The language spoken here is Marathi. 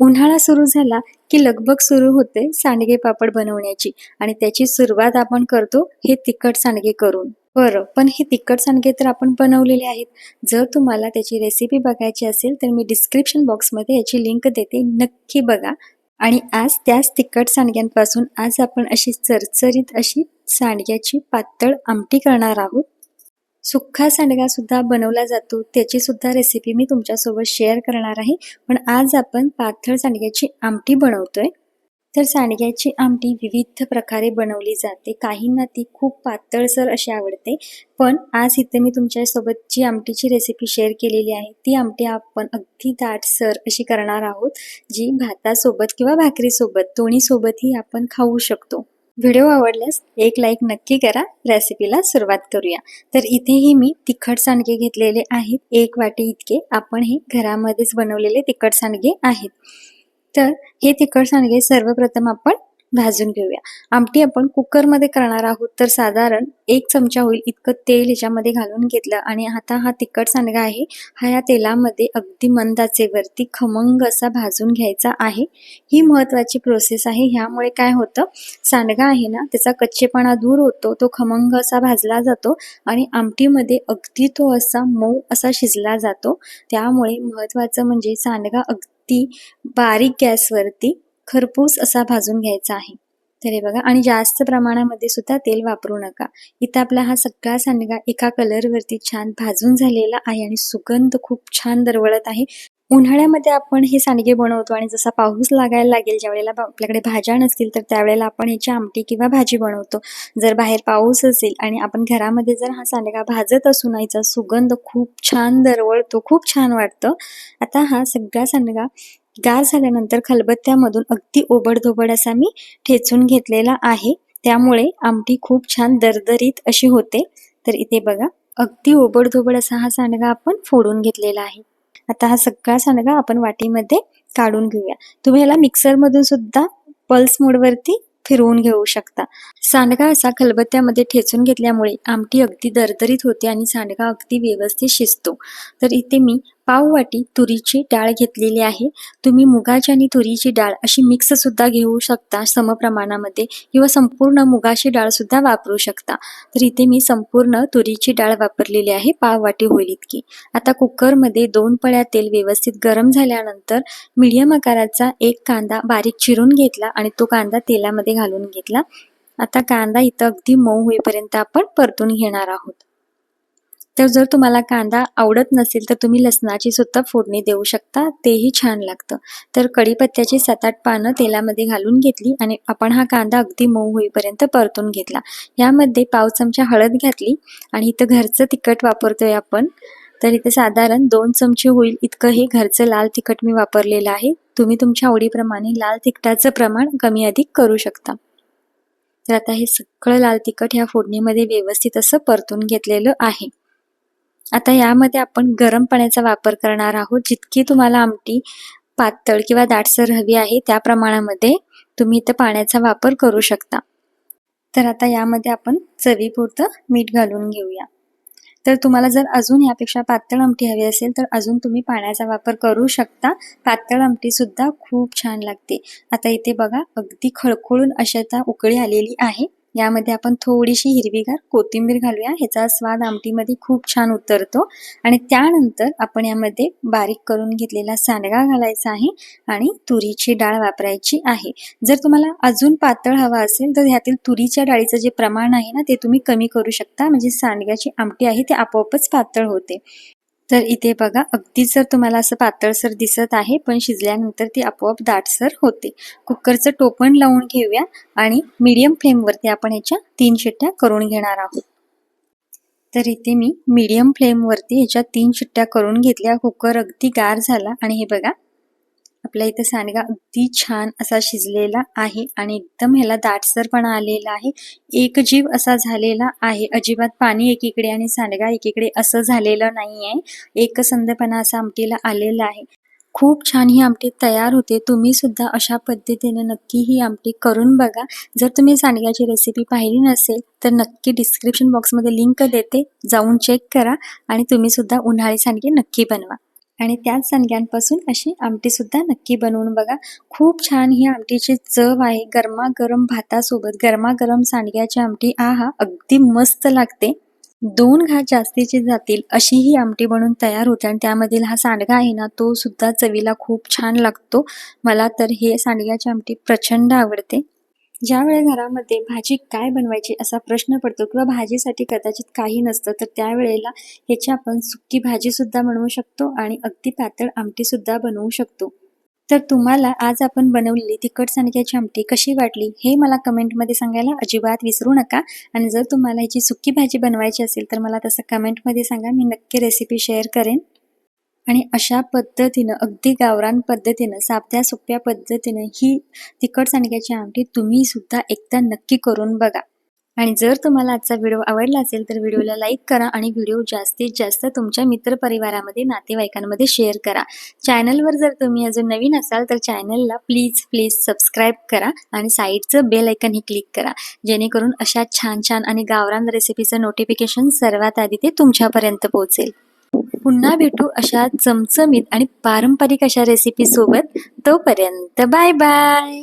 उन्हाळा सुरू झाला की लगबग सुरू होते सांडगे पापड बनवण्याची आणि त्याची सुरुवात आपण करतो हे तिखट सांडगे करून. बरं पण हे तिखट सांडगे तर आपण बनवलेले आहेत. जर तुम्हाला त्याची रेसिपी बघायची असेल तर मी डिस्क्रिप्शन बॉक्समध्ये याची लिंक देते नक्की बघा. आणि आज त्याच तिखट सांडग्यांपासून आज आपण अशी चरचरीत अशी सांडग्याची पातळ आमटी करणार आहोत. सुखा सांडगा सुद्धा बनवला जातो. त्याची सुद्धा रेसिपी मी तुमच्यासोबत शेअर करणार आहे. पण आज आपण पातळ सांडग्याची आमटी बनवतोय. तर सांडग्याची आमटी विविध प्रकारे बनवली जाते. काहींना ती खूप पातळसर अशी आवडते. पण आज इथे मी तुमच्यासोबत जी आमटीची रेसिपी शेअर केलेली आहे ती आमटी आपण अगदी दाटसर अशी करणार आहोत. जी भातासोबत किंवा भाकरीसोबत दोन्हीसोबतही आपण खाऊ शकतो. व्हिडिओ आवडल्यास एक लाईक नक्की करा. रेसिपीला सुरुवात करूया. तर इथेही मी तिखट सांडगे घेतलेले आहेत. एक वाटी इतके आपण हे घरामध्येच बनवलेले तिखट सांडगे आहेत. तर हे तिखट सांडगे सर्वप्रथम आपण भाजून घेऊया. आमटी आपण कुकरमध्ये करणार आहोत तर साधारण एक चमचा होईल इतकं तेल ह्याच्यामध्ये घालून घेतलं आणि आता हा तिखट सांडगा आहे. हा या तेलामध्ये अगदी मंदाचेवरती खमंग असा भाजून घ्यायचा आहे. ही महत्वाची प्रोसेस आहे. ह्यामुळे काय होतं? सांडगा आहे ना त्याचा कच्चेपणा दूर होतो तो खमंग असा भाजला जातो आणि आमटीमध्ये अगदी तो असा मऊ असा शिजला जातो. त्यामुळे महत्वाचं म्हणजे सांडगा अगदी बारीक गॅसवरती खरपूस असा भाजून घ्यायचा आहे. तर हे बघा आणि जास्त प्रमाणामध्ये सुद्धा तेल वापरू नका. इथं आपला हा सगळा सांडगा एका कलरवरती छान भाजून झालेला आहे आणि सुगंध खूप छान दरवळत आहे. उन्हाळ्यामध्ये आपण हे सांडगे बनवतो आणि जसा पाऊस लागायला लागेल ज्या वेळेला आपल्याकडे भाज्या नसतील तर त्यावेळेला आपण ह्याची आमटी किंवा भाजी बनवतो. जर बाहेर पाऊस असेल आणि आपण घरामध्ये जर हा सांडगा भाजत असू याचा सुगंध खूप छान दरवळतो खूप छान वाटतं. आता हा सगळा सांडगा गार झाल्यानंतर खलबत्त्यामधून अगदी ओबडधोबड असा मी ठेचून घेतलेला आहे. त्यामुळे आमटी खूप छान दरदरीत अशी होते. तर इथे बघा अगदी ओबडधोबड असा हा सांडगा आपण फोडून घेतलेला आहे. आता हा सगळा सांडगा आपण वाटीमध्ये काढून घेऊया. तुम्ही याला मिक्सरमधून सुद्धा पल्स मोडवरती फिरवून घेऊ शकता. सांडगा असा खलबत्त्यामध्ये ठेचून घेतल्यामुळे आमटी अगदी दरदरीत होते आणि सांडगा अगदी व्यवस्थित शिजतो. तर इथे मी पाववाटी तुरीची डाळ घेतलेली आहे. तुम्ही मुगाची आणि तुरीची डाळ अशी मिक्स सुद्धा घेऊ शकता समप्रमाणामध्ये किंवा संपूर्ण मुगाची डाळ सुद्धा वापरू शकता. तर इथे मी संपूर्ण तुरीची डाळ वापरलेली आहे पाववाटी होईल इतकी. आता कुकरमध्ये दोन पळ्या तेल व्यवस्थित गरम झाल्यानंतर मिडियम आकाराचा एक कांदा बारीक चिरून घेतला आणि तो कांदा तेलामध्ये घालून घेतला. आता कांदा इथं अगदी मऊ होईपर्यंत आपण परतून घेणार आहोत. तर जर तुम्हाला कांदा आवडत नसेल तर तुम्ही लसणाची सुद्धा फोडणी देऊ शकता. तेही छान लागतं. तर कढीपत्त्याची सात आठ पानं तेलामध्ये घालून घेतली आणि आपण हा कांदा अगदी मऊ होईपर्यंत परतून घेतला. यामध्ये पाव चमचा हळद घातली आणि इथं घरचं तिखट वापरतोय आपण. तर इथे साधारण दोन चमचे होईल. इतकं हे घरचं लाल तिखट मी वापरलेलं आहे. तुम्ही तुमच्या आवडीप्रमाणे लाल तिखटाचं प्रमाण कमी अधिक करू शकता. तर आता हे सगळं लाल तिखट ह्या फोडणीमध्ये व्यवस्थित असं परतून घेतलेलं आहे. आता यामध्ये आपण गरम पाण्याचा वापर करणार आहोत. जितकी तुम्हाला आमटी पातळ किंवा दाटसर हवी आहे त्या प्रमाणामध्ये तुम्ही इथं पाण्याचा वापर करू शकता. तर आता यामध्ये आपण चवीपुरतं मीठ घालून घेऊया. तर तुम्हाला जर अजून यापेक्षा पातळ आमटी हवी असेल तर अजून तुम्ही पाण्याचा वापर करू शकता. पातळ आमटी सुद्धा खूप छान लागते. आता इथे बघा अगदी खळखळून अशा आता उकळी आलेली आहे. यामध्ये आपण थोडीशी हिरवीगार कोथिंबीर घालूया. ह्याचा स्वाद आमटीमध्ये खूप छान उतरतो. आणि त्यानंतर आपण यामध्ये बारीक करून घेतलेला सांडगा घालायचा आहे आणि तुरीची डाळ वापरायची आहे. जर तुम्हाला अजून पातळ हवा असेल तर ह्यातील तुरीच्या डाळीचं जे प्रमाण आहे ना ते तुम्ही कमी करू शकता. म्हणजे सांडग्याची आमटी आहे ते आपोआपच पातळ होते. तर इथे बघा अगदी जर तुम्हाला असं पातळसर दिसत आहे पण शिजल्यानंतर ती आपोआप दाटसर होते. कुकरचं टोपण लावून घेऊया आणि मीडियम फ्लेमवरती आपण ह्याच्या तीन शिट्ट्या करून घेणार आहोत. तर इथे मी मीडियम फ्लेमवरती ह्याच्या तीन शिट्ट्या करून घेतल्या. कुकर अगदी गार झाला आणि हे बघा आपल्या इथे सांडगा अगदी छान असा शिजलेला आहे आणि एकदम ह्याला दाटसरपणा आलेला आहे. एक जीव असा झालेला आहे. अजिबात पाणी एकीकडे आणि सांडगा एकीकडे असं झालेलं नाही आहे एकसंधपणा असा आमटीला आलेला आहे. खूप छान ही आमटी तयार होते. तुम्ही सुद्धा अशा पद्धतीने नक्की ही आमटी करून बघा. जर तुम्ही सांडग्याची रेसिपी पाहिली नसेल तर नक्की डिस्क्रिप्शन बॉक्समध्ये लिंक देते. जाऊन चेक करा आणि तुम्ही सुद्धा उन्हाळी सांडगे नक्की बनवा. आणि त्याच सांडग्यांपासून अशी आमटीसुद्धा नक्की बनवून बघा. खूप छान ही आमटीची चव आहे. गरमागरम भातासोबत गरमागरम सांडग्याची आमटी. आहा अगदी मस्त लागते. दोन घास जास्तीचे जातील अशी ही आमटी बनवून तयार होते. आणि त्यामधील हा सांडगा आहे ना तो सुद्धा चवीला खूप छान लागतो. मला तर हे सांडग्याची आमटी प्रचंड आवडते. ज्यावेळी घरामध्ये भाजी काय बनवायची असा प्रश्न पडतो किंवा भाजीसाठी कदाचित काही नसतं तर त्यावेळेला ह्याची आपण सुकी भाजीसुद्धा बनवू शकतो आणि अगदी पातळ आमटीसुद्धा बनवू शकतो. तर तुम्हाला आज आपण बनवलेली तिखट सांडग्याची आमटी कशी वाटली हे मला कमेंटमध्ये सांगायला अजिबात विसरू नका. आणि जर तुम्हाला ह्याची सुकी भाजी बनवायची असेल तर मला तसं कमेंटमध्ये सांगा. मी नक्की रेसिपी शेअर करेन. आणि अशा पद्धतीनं अगदी गावरान पद्धतीनं साध्या सोप्या पद्धतीनं ही तिखट सांडग्याची आमटी तुम्ही सुद्धा एकदा नक्की करून बघा. आणि जर तुम्हाला आजचा व्हिडिओ आवडला असेल तर व्हिडिओला लाईक करा आणि व्हिडिओ जास्तीत जास्त तुमच्या मित्रपरिवारामध्ये नातेवाईकांमध्ये शेअर करा. चॅनलवर जर तुम्ही अजून नवीन असाल तर चॅनलला प्लीज प्लीज सबस्क्राईब करा आणि साईडचं बेल ऐकनही क्लिक करा. जेणेकरून अशा छान छान आणि गावरान रेसिपीचं नोटिफिकेशन सर्वात आधी ते तुमच्यापर्यंत पोहोचेल. पुन्हा भेटू अशा चमचमीत आणि पारंपरिक अशा रेसिपी सोबत तोपर्यंत बाय बाय